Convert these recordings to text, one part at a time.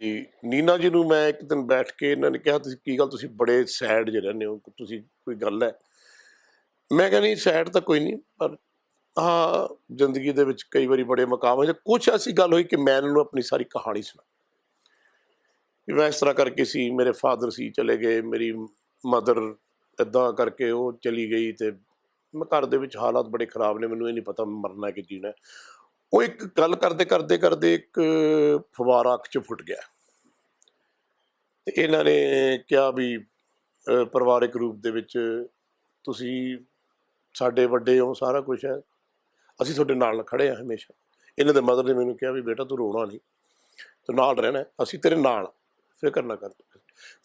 ਤੇ ਨੀਨਾ ਜੀ ਨੂੰ ਮੈਂ ਇੱਕ ਦਿਨ ਬੈਠ ਕੇ ਇਹਨਾਂ ਨੇ ਕਿਹਾ, ਤੁਸੀਂ ਕੀ ਗੱਲ, ਤੁਸੀਂ ਬੜੇ ਸੈਡ ਜਿਹੇ ਰਹਿੰਦੇ ਹੋ ਤੁਸੀਂ ਕੋਈ ਗੱਲ ਹੈ? ਮੈਂ ਕਹਿੰਦੀ ਸੈਡ ਤਾਂ ਕੋਈ ਨਹੀਂ, ਪਰ ਹਾਂ, ਜ਼ਿੰਦਗੀ ਦੇ ਵਿੱਚ ਕਈ ਵਾਰੀ ਬੜੇ ਮਕਾਮ ਹੋਏ ਕੁਝ ਐਸੀ ਗੱਲ ਹੋਈ ਕਿ ਮੈਂ ਇਹਨਾਂ ਨੂੰ ਆਪਣੀ ਸਾਰੀ ਕਹਾਣੀ ਸੁਣਾ ਕਿ ਮੈਂ ਇਸ ਤਰ੍ਹਾਂ ਕਰਕੇ ਸੀ, ਮੇਰੇ ਫਾਦਰ ਸੀ, ਚਲੇ ਗਏ, ਮੇਰੀ ਮਦਰ ਇਦਾਂ ਕਰਕੇ ਉਹ ਚਲੀ ਗਈ ਤੇ ਮੈਂ ਘਰ ਦੇ ਵਿੱਚ ਹਾਲਾਤ ਬੜੇ ਖਰਾਬ ਨੇ, ਮੈਨੂੰ ਇਹ ਨਹੀਂ ਪਤਾ ਮਰਨਾ ਕਿ ਜੀਣਾ ਉਹ ਇੱਕ ਗੱਲ ਕਰਦੇ ਕਰਦੇ ਕਰਦੇ ਇੱਕ ਫਵਾਰਾ ਅੱਖ 'ਚ ਫੁੱਟ ਗਿਆ। ਤੇ ਇਹਨਾਂ ਨੇ ਕਿਹਾ ਵੀ ਅਹ, ਪਰਿਵਾਰਕ ਰੂਪ ਦੇ ਵਿੱਚ ਤੁਸੀਂ ਸਾਡੇ ਵੱਡੇ ਹੋ ਸਾਰਾ ਕੁਝ ਹੈ। ਅਸੀਂ ਤੁਹਾਡੇ ਨਾਲ ਖੜੇ ਆ ਹਮੇਸ਼ਾ। ਇਹਨਾਂ ਦੇ ਮਦਰ ਨੇ ਮੈਨੂੰ ਕਿਹਾ ਵੀ ਬੇਟਾ ਤੂੰ ਰੋਣਾ ਨਹੀਂ। ਤੂੰ ਨਾਲ ਰਹਿਣਾ। ਅਸੀਂ ਤੇਰੇ ਨਾਲ ਫਿਕਰ ਨਾ ਕਰ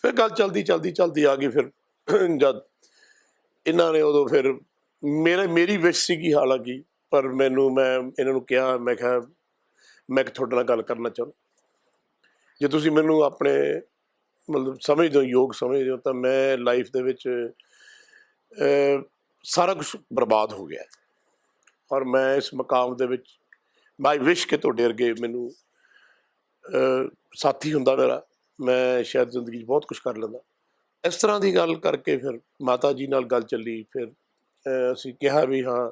ਫਿਰ ਗੱਲ ਚਲਦੀ ਚਲਦੀ ਚਲਦੀ ਆ ਗਈ ਫਿਰ। ਜਦ ਇਹਨਾਂ ਨੇ ਉਦੋਂ ਫਿਰ ਮੇਰੇ ਮੇਰੀ ਵਿਸ਼ ਸੀਗੀ ਹਾਲਾਂਕਿ ਪਰ ਮੈਨੂੰ, ਮੈਂ ਇਹਨਾਂ ਨੂੰ ਕਿਹਾ, ਮੈਂ ਕਿਹਾ, ਮੈਂ ਤੁਹਾਡੇ ਨਾਲ ਗੱਲ ਕਰਨਾ ਚਾਹੁੰਦਾ। ਜੇ ਤੁਸੀਂ ਮੈਨੂੰ ਆਪਣੇ ਮਤਲਬ ਸਮਝਦੇ ਹੋ, ਯੋਗ ਸਮਝਦੇ ਹੋ, ਤਾਂ ਮੈਂ ਲਾਈਫ ਦੇ ਵਿੱਚ ਸਾਰਾ ਕੁਝ ਬਰਬਾਦ ਹੋ ਗਿਆ। ਔਰ ਮੈਂ ਇਸ ਮਕਾਮ ਦੇ ਵਿੱਚ ਮਾਈ ਵਿਸ਼ ਕਿ ਤੁਹਾਡੇ ਵਰਗੇ ਮੈਨੂੰ ਸਾਥੀ ਹੁੰਦਾ ਮੇਰਾ। ਮੈਂ ਸ਼ਾਇਦ ਜ਼ਿੰਦਗੀ 'ਚ ਬਹੁਤ ਕੁਝ ਕਰ ਲੈਂਦਾ। ਇਸ ਤਰ੍ਹਾਂ ਦੀ ਗੱਲ ਕਰਕੇ ਫਿਰ ਮਾਤਾ ਜੀ ਨਾਲ ਗੱਲ ਚੱਲੀ, ਫਿਰ ਅਸੀਂ ਕਿਹਾ ਵੀ ਹਾਂ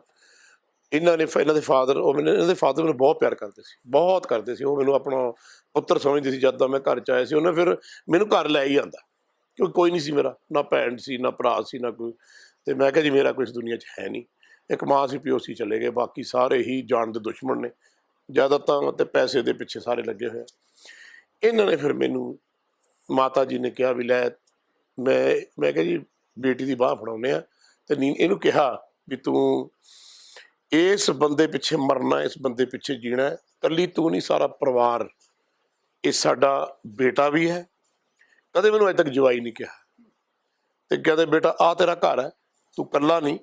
ਇਹਨਾਂ ਨੇ ਇਹਨਾਂ ਦੇ ਫਾਦਰ ਉਹ ਮੈਨੂੰ ਇਹਨਾਂ ਦੇ ਫਾਦਰ ਮੈਨੂੰ ਬਹੁਤ ਪਿਆਰ ਕਰਦੇ ਸੀ, ਬਹੁਤ ਕਰਦੇ ਸੀ। ਉਹ ਮੈਨੂੰ ਆਪਣਾ ਪੁੱਤਰ ਸਮਝਦੇ ਸੀ, ਜਦ ਦਾ ਮੈਂ ਘਰ ਚ ਆਇਆ ਸੀ, ਉਹਨੇ ਫਿਰ ਮੈਨੂੰ ਘਰ ਲੈ ਹੀ ਆਂਦਾ। ਕਿਉਂਕਿ ਕੋਈ ਨਹੀਂ ਸੀ ਮੇਰਾ, ਨਾ ਭੈਣ ਸੀ, ਨਾ ਭਰਾ ਸੀ, ਨਾ ਕੋਈ। ਤੇ ਮੈਂ ਕਿਹਾ ਜੀ, ਮੇਰਾ ਕੁਝ ਦੁਨੀਆ 'ਚ ਹੈ ਨਹੀਂ। ਇੱਕ ਮਾਂ ਸੀ, ਪਿਓ ਸੀ, ਚਲੇ ਗਏ। ਬਾਕੀ ਸਾਰੇ ਹੀ ਜਾਣ ਦੇ ਦੁਸ਼ਮਣ ਨੇ। ਜ਼ਿਆਦਾ ਤਾਂ ਤੇ ਪੈਸੇ ਦੇ ਪਿੱਛੇ ਸਾਰੇ ਲੱਗੇ ਹੋਏ ਆ। ਇਹਨਾਂ ਨੇ ਫਿਰ ਮੈਨੂੰ, ਮਾਤਾ ਜੀ ਨੇ ਕਿਹਾ ਵੀ ਲੈ, ਮੈਂ ਮੈਂ ਕਿਹਾ ਜੀ, ਬੇਟੀ ਦੀ ਬਾਹ ਫੜਾਉਨੇ ਆ। ਤੇ ਨੀ ਇਹਨੂੰ ਕਿਹਾ ਵੀ ਤੂੰ ਇਸ ਬੰਦੇ ਪਿੱਛੇ ਮਰਨਾ, ਇਸ ਬੰਦੇ ਪਿੱਛੇ ਜੀਣਾ ਹੈ। ਇਕੱਲੀ ਤੂੰ ਨਹੀਂ, ਸਾਰਾ ਪਰਿਵਾਰ। ਇਹ ਸਾਡਾ ਬੇਟਾ ਵੀ ਹੈ। ਕਦੇ ਮੈਨੂੰ ਅਜੇ ਤੱਕ ਜਵਾਈ ਨਹੀਂ ਕਿਹਾ। ਤੇ ਕਹਿੰਦੇ, ਬੇਟਾ ਆ ਤੇਰਾ ਘਰ ਹੈ, ਤੂੰ ਇਕੱਲਾ ਨਹੀਂ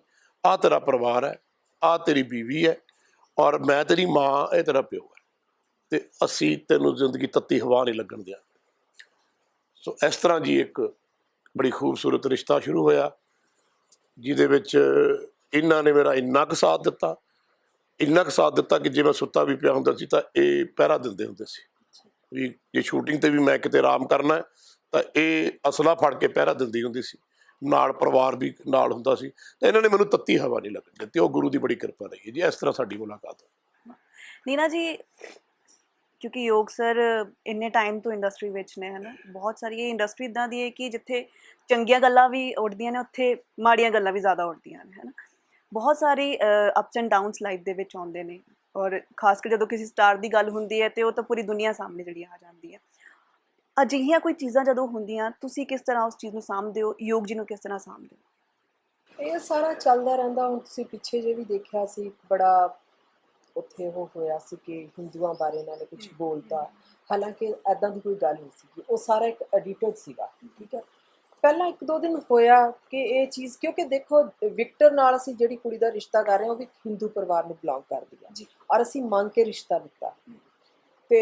ਆ ਤੇਰਾ ਪਰਿਵਾਰ ਹੈ ਆ ਤੇਰੀ ਬੀਵੀ ਹੈ ਔਰ ਮੈਂ ਤੇਰੀ ਮਾਂ, ਇਹ ਤੇਰਾ ਪਿਓ ਹੈ। ਤੇ ਅਸੀਂ ਤੈਨੂੰ ਜ਼ਿੰਦਗੀ ਤੱਤੀ ਹਵਾ ਨਹੀਂ ਲੱਗਣ ਦਿਆ। ਸੋ ਇਸ ਤਰ੍ਹਾਂ ਜੀ ਇੱਕ ਬੜੀ ਖੂਬਸੂਰਤ ਰਿਸ਼ਤਾ ਸ਼ੁਰੂ ਹੋਇਆ, ਜਿਹਦੇ ਵਿੱਚ ਇਹਨਾਂ ਨੇ ਮੇਰਾ ਇੰਨਾ ਕੁ ਸਾਥ ਦਿੱਤਾ, ਇੰਨਾ ਕੁ ਸਾਥ ਦਿੱਤਾ ਕਿ ਜੇ ਮੈਂ ਸੁੱਤਾ ਵੀ ਪਿਆ ਹੁੰਦਾ ਸੀ ਤਾਂ ਇਹ ਪਹਿਰਾ ਦਿੰਦੇ ਹੁੰਦੇ ਸੀ। ਵੀ ਜੇ ਸ਼ੂਟਿੰਗ ਤੇ ਵੀ ਮੈਂ ਕਿਤੇ ਆਰਾਮ ਕਰਨਾ ਤਾਂ ਇਹ ਅਸਲਾ ਫੜ ਕੇ ਪਹਿਰਾ ਦਿੰਦੀ ਹੁੰਦੀ ਸੀ। ਨਾਲ ਪਰਿਵਾਰ ਵੀ ਨਾਲ ਹੁੰਦਾ ਸੀ। ਤਾਂ ਇਹਨਾਂ ਨੇ ਮੈਨੂੰ ਤੱਤੀ ਹਵਾ ਨਹੀਂ ਲੱਗਣ ਦਿੱਤੀ, ਉਹ ਗੁਰੂ ਦੀ ਬੜੀ ਕਿਰਪਾ ਰਹੀ ਹੈ ਜੀ, ਇਸ ਤਰ੍ਹਾਂ ਸਾਡੀ ਮੁਲਾਕਾਤ ਹੋਈ। ਨੀਨਾ ਜੀ, ਕਿਉਂਕਿ ਯੋਗ ਸਰ ਇੰਨੇ ਟਾਈਮ ਤੋਂ ਇੰਡਸਟਰੀ ਵਿੱਚ ਨੇ, ਹਨਾ? ਬਹੁਤ ਸਾਰੀ ਇਹ ਇੰਡਸਟਰੀ ਇਦਾਂ ਦੀ ਹੈ ਕਿ ਜਿੱਥੇ ਚੰਗੀਆਂ ਗੱਲਾਂ ਵੀ ਉੱਡਦੀਆਂ ਨੇ, ਉੱਥੇ ਮਾੜੀਆਂ ਗੱਲਾਂ ਵੀ ਜ਼ਿਆਦਾ ਉੱਡਦੀਆਂ ਨੇ, ਹਨਾ? ਬਹੁਤ ਸਾਰੇ ਅਪਸ ਐਂਡ ਡਾਊਨਸ ਲਾਈਫ ਦੇ ਵਿੱਚ ਆਉਂਦੇ ਨੇ। ਔਰ ਖਾਸ ਕਰ ਜਦੋਂ ਕਿਸੇ ਸਟਾਰ ਦੀ ਗੱਲ ਹੁੰਦੀ ਹੈ ਤੇ ਉਹ ਤਾਂ ਪੂਰੀ ਦੁਨੀਆ ਸਾਹਮਣੇ ਜਿਹੜੀ ਆ ਜਾਂਦੀ ਹੈ। ਅਜਿਹੀਆਂ ਕੋਈ ਚੀਜ਼ਾਂ ਜਦੋਂ ਹੁੰਦੀਆਂ, ਤੁਸੀਂ ਕਿਸ ਤਰ੍ਹਾਂ ਉਸ ਚੀਜ਼ ਨੂੰ ਸਾਂਭਦੇ ਹੋ? ਯੋਗ ਜੀ ਨੂੰ ਕਿਸ ਤਰ੍ਹਾਂ ਸਾਂਭਦੇ ਹੋ? ਇਹ ਸਾਰਾ ਚੱਲਦਾ ਰਹਿੰਦਾ। ਹੁਣ ਤੁਸੀਂ ਪਿੱਛੇ ਜੇ ਵੀ ਦੇਖਿਆ ਸੀ, ਬੜਾ ਉੱਥੇ ਉਹ ਹੋਇਆ ਸੀ ਕਿ ਹਿੰਦੂਆਂ ਬਾਰੇ ਇਹਨਾਂ ਨੇ ਕੁਝ ਬੋਲਤਾ। ਹਾਲਾਂਕਿ ਐਦਾਂ ਦੀ ਕੋਈ ਗੱਲ ਨਹੀਂ ਸੀ ਉਹ ਸਾਰਾ ਇੱਕ ਐਡੀਟਡ ਸੀਗਾ, ਠੀਕ ਹੈ? ਪਹਿਲਾਂ ਇੱਕ ਦੋ ਦਿਨ ਹੋਇਆ ਕਿ ਇਹ ਚੀਜ਼ ਕਿਉਂਕਿ ਦੇਖੋ ਵਿਕਟਰ ਨਾਲ ਅਸੀਂ ਜਿਹੜੀ ਕੁੜੀ ਦਾ ਰਿਸ਼ਤਾ ਕਰ ਰਹੇ ਹਾਂ ਉਹ ਵੀ ਹਿੰਦੂ ਪਰਿਵਾਰ ਨੂੰ ਬਿਲੋਂਗ ਕਰਦੀ ਹੈ ਜੀ। ਔਰ ਅਸੀਂ ਮੰਗ ਕੇ ਰਿਸ਼ਤਾ ਲਿੱਤਾ ਤੇ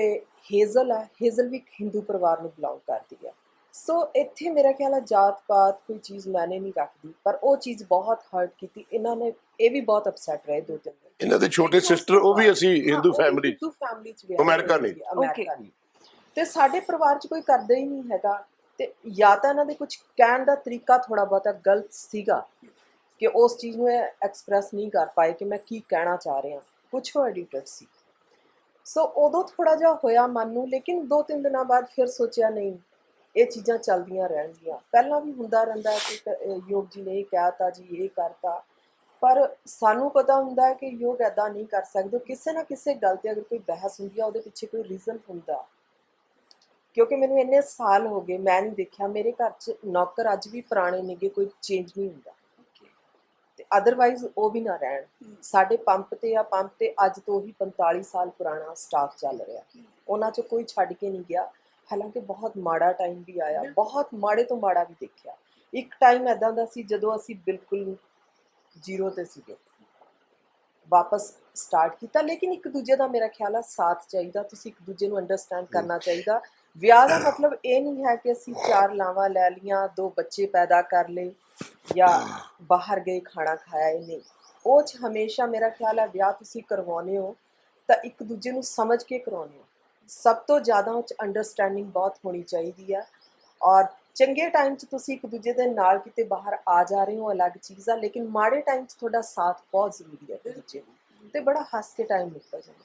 ਹੇਜ਼ਲ ਹੈ ਹੇਜ਼ਲ ਵੀ ਹਿੰਦੂ ਪਰਿਵਾਰ ਨੂੰ ਬਿਲੋਂਗ ਕਰਦੀ ਹੈ ਸੋ ਇੱਥੇ ਮੇਰਾ ਖਿਆਲ ਹੈ ਜਾਤ ਪਾਤ ਕੋਈ ਚੀਜ਼ ਮੈਨੇ ਨਹੀਂ ਰੱਖਦੀ ਪਰ ਉਹ ਚੀਜ਼ ਬਹੁਤ ਹਰਟ ਕੀਤੀ। ਇਹਨਾਂ ਨੇ ਇਹ ਵੀ ਬਹੁਤ ਅਪਸੈਟ ਰਹੇ ਦੋ ਤਿੰਨ ਦਿਨ। ਇਹਨਾਂ ਦੇ ਛੋਟੇ ਸਿਸਟਰ ਉਹ ਵੀ ਅਸੀਂ ਹਿੰਦੂ ਫੈਮਿਲੀ ਹਿੰਦੂ ਫੈਮਿਲੀ ਚ ਵਿਆਹੇ ਅਮਰੀਕਾ ਹੋਏ ਨਹੀਂ। ਸੀ, ਅਮਰੀਕਾ ਨਹੀਂ ਤੇ ਸਾਡੇ ਪਰਿਵਾਰ ਚ ਕੋਈ ਕਰਦਾ ਹੀ ਨਹੀਂ ਹੈਗਾ। ਤੇ ਜਾਂ ਤਾਂ ਇਹਨਾਂ ਦੇ ਕੁਝ ਕਹਿਣ ਦਾ ਤਰੀਕਾ ਥੋੜਾ ਬਹੁਤਾ ਗਲਤ ਸੀਗਾ ਕਿ ਉਸ ਚੀਜ਼ ਨੂੰ ਐਕਸਪ੍ਰੈਸ ਨਹੀਂ ਕਰ ਪਾਏ ਕਿ ਮੈਂ ਕੀ ਕਹਿਣਾ ਚਾਹ ਰਿਹਾ। ਕੁਝ ਉਹ ਐਡੀਟਡ ਸੀ। ਸੋ ਉਦੋਂ ਥੋੜਾ ਜਿਹਾ ਹੋਇਆ ਮਨ ਨੂੰ, ਲੇਕਿਨ ਦੋ ਤਿੰਨ ਦਿਨਾਂ ਬਾਅਦ ਫਿਰ ਸੋਚਿਆ ਨਹੀਂ, ਇਹ ਚੀਜ਼ਾਂ ਚੱਲਦੀਆਂ ਰਹਿਣਗੀਆਂ। ਪਹਿਲਾਂ ਵੀ ਹੁੰਦਾ ਰਹਿੰਦਾ ਕਿ ਯੋਗ ਜੀ ਨੇ ਇਹ ਕਹਿਤਾ ਜੀ, ਇਹ ਕਰਤਾ। ਪਰ ਸਾਨੂੰ ਪਤਾ ਹੁੰਦਾ ਕਿ ਯੋਗ ਐਦਾਂ ਨਹੀਂ ਕਰ ਸਕਦੇ। ਕਿਸੇ ਨਾ ਕਿਸੇ ਗੱਲ ਤੇ ਅਗਰ ਕੋਈ ਬਹਿਸ ਹੁੰਦੀ ਆ, ਉਹਦੇ ਪਿੱਛੇ ਕੋਈ ਰੀਜ਼ਨ ਹੁੰਦਾ। ਕਿਉਂਕਿ ਮੈਨੂੰ ਇੰਨੇ ਸਾਲ ਹੋ ਗਏ ਮੈਂ ਨਹੀਂ ਦੇਖਿਆ। ਮੇਰੇ ਘਰ 'ਚ ਨੌਕਰ ਅੱਜ ਵੀ ਪੁਰਾਣੇ ਨੇਗੇ ਕੋਈ ਚੇਂਜ ਨਹੀਂ ਹੁੰਦਾ। ਤੇ ਅਦਰਵਾਈਜ਼ ਉਹ ਵੀ ਨਾ ਰਹਿਣ। ਸਾਡੇ ਪੰਪ ਤੇ ਆ ਪੰਪ ਤੇ ਅੱਜ ਤੋਂ ਹੀ 45 ਸਾਲ ਪੁਰਾਣਾ ਸਟਾਫ ਚੱਲ ਰਿਹਾ। ਉਹਨਾਂ 'ਚ ਕੋਈ ਛੱਡ ਕੇ ਨਹੀਂ ਗਿਆ। ਹਾਲਾਂਕਿ ਬਹੁਤ ਮਾੜਾ ਟਾਈਮ ਵੀ ਆਇਆ। ਬਹੁਤ ਮਾੜੇ ਤੋਂ ਮਾੜਾ ਵੀ ਦੇਖਿਆ। ਇੱਕ ਟਾਈਮ ਐਦਾਂ ਦਾ ਸੀ ਜਦੋਂ ਅਸੀਂ ਬਿਲਕੁਲ ਜ਼ੀਰੋ ਤੇ ਸੀਗੇ। ਵਾਪਸ ਸਟਾਰਟ ਕੀਤਾ। ਲੇਕਿਨ ਇੱਕ ਦੂਜੇ ਦਾ ਮੇਰਾ ਖਿਆਲ ਆ ਸਾਥ ਚਾਹੀਦਾ। ਤੁਸੀਂ ਇੱਕ ਦੂਜੇ ਨੂੰ ਅੰਡਰਸਟੈਂਡ ਕਰਨਾ ਚਾਹੀਦਾ। ਵਿਆਹ ਦਾ ਮਤਲਬ ਇਹ ਨਹੀਂ ਹੈ ਕਿ ਅਸੀਂ ਚਾਰ ਲਾਵਾਂ ਲੈ ਲੀਆਂ ਦੋ ਬੱਚੇ ਪੈਦਾ ਕਰ ਲਏ ਜਾਂ ਬਾਹਰ ਗਏ ਖਾਣਾ ਖਾਇਆ ਹੀ ਨਹੀਂ। ਉਹ ਚ ਹਮੇਸ਼ਾ ਮੇਰਾ ਖਿਆਲ ਹੈ ਵਿਆਹ ਤੁਸੀਂ ਕਰਵਾਉਨੇ ਹੋ ਤਾਂ ਇੱਕ ਦੂਜੇ ਨੂੰ ਸਮਝ ਕੇ ਕਰਾਉਨੇ ਹੋ। ਸਭ ਤੋਂ ਜ਼ਿਆਦਾ ਉਹ 'ਚ ਅੰਡਰਸਟੈਂਡਿੰਗ ਬਹੁਤ ਹੋਣੀ ਚਾਹੀਦੀ ਆ ਔਰ ਚੰਗੇ ਟਾਈਮ 'ਚ ਤੁਸੀਂ ਇੱਕ ਦੂਜੇ ਦੇ ਨਾਲ ਕਿਤੇ ਬਾਹਰ ਆ ਜਾ ਰਹੇ ਹੋ, ਅਲੱਗ ਚੀਜ਼ ਆ, ਲੇਕਿਨ ਮਾੜੇ ਟਾਈਮ 'ਚ ਤੁਹਾਡਾ ਸਾਥ ਬਹੁਤ ਜ਼ਰੂਰੀ ਹੈ ਇੱਕ ਦੂਜੇ ਨੂੰ ਤੇ ਬੜਾ ਹੱਸ ਕੇ ਟਾਈਮ ਨਿਕਲ ਜਾਂਦਾ।